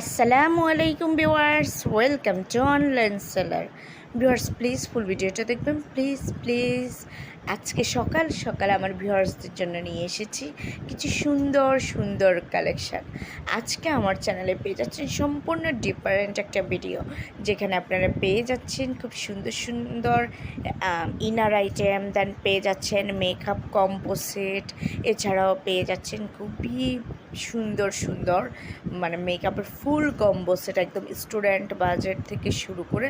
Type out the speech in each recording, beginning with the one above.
আসসালামু আলাইকুম viewers welcome to online seller. Viewers please full ভিডিওটা দেখবেন প্লিজ প্লিজ আজকে সকাল সকাল আমার ভিউয়ার্সদের জন্য নিয়ে এসেছি কিছু সুন্দর সুন্দর কালেকশান আজকে আমার চ্যানেলে পেয়ে যাচ্ছেন সম্পূর্ণ ডিফারেন্ট একটা ভিডিও যেখানে আপনারা পেয়ে যাচ্ছেন খুব সুন্দর সুন্দর ইনার আইটেম দেন পেয়ে যাচ্ছেন মেকআপ কম্পোসেট এছাড়াও পেয়ে যাচ্ছেন খুবই সুন্দর সুন্দর মানে মেকআপের ফুল কম্বো সেট একদম স্টুডেন্ট বাজেট থেকে শুরু করে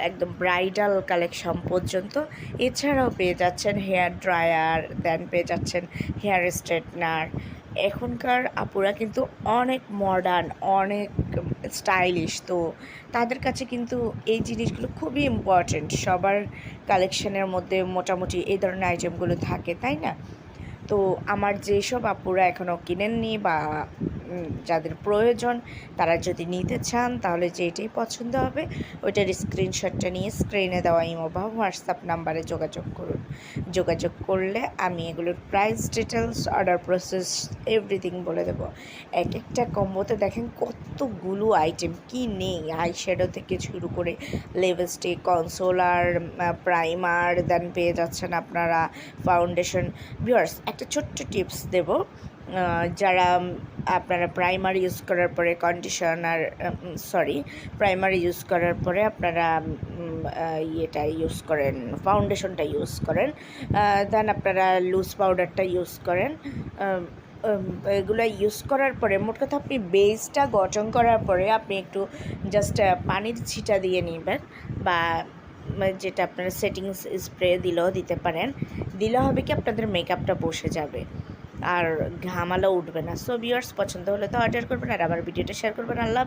একদম ব্রাইডাল কালেকশন পর্যন্ত। এছাড়াও পেয়ে যাচ্ছেন হেয়ার ড্রায়ার দেন পেয়ে যাচ্ছেন হেয়ার স্ট্রেটনার। এখনকার আপুরা কিন্তু অনেক মডার্ন অনেক স্টাইলিশ তো তাদের কাছে কিন্তু এই জিনিসগুলো খুবই ইম্পর্ট্যান্ট সবার কালেকশনের মধ্যে মোটামুটি এই ধরনের আইটেমগুলো থাকে, তাই না? তো আমার যেসব আপুরা এখনও কিনেননি বা যাদের প্রয়োজন, তারা যদি নিতে চান, তাহলে যেটাই পছন্দ হবে, ওইটার স্ক্রিনশটটা নিয়ে স্ক্রিনে দেওয়া ইমো বা হোয়াটসঅ্যাপ নাম্বারে যোগাযোগ করুন। যোগাযোগ করলে আমি এগুলোর price details order process everything বলে দেবো। এক একটা কম্বোতে দেখেন কতগুলো আইটেম কি নেই? আই শ্যাডো থেকে শুরু করে লিপস্টিক কনসোলার প্রাইমার দেন পেয়ে যাচ্ছেন আপনারা ফাউন্ডেশন ভিউয়ার্স একটা ছোট্ট টিপস দেব। যারা আপনারা প্রাইমার ইউজ করার পরে কন্ডিশনার সরি প্রাইমার ইউজ করার পরে আপনারা ইয়েটা ইউজ করেন ফাউন্ডেশনটা ইউজ করেন দেন আপনারা লুজ পাউডারটা ইউজ করেন এগুলো ইউজ করার পরে, মোট কথা আপনি বেসটা গঠন করার পরে আপনি একটু জাস্ট পানির ছিটা দিয়ে নেবেন বা যেটা আপনারা সেটিংস স্প্রে দিলেও দিতে পারেন, দিলে হবে কি আপনাদের মেকআপটা বসে যাবে। আর ঘামালো উঠবে না সো ভিউয়ার্স পছন্দ হলে তো অর্ডার করবেন, আর আমার ভিডিওটা শেয়ার করবেন আল্লাহ।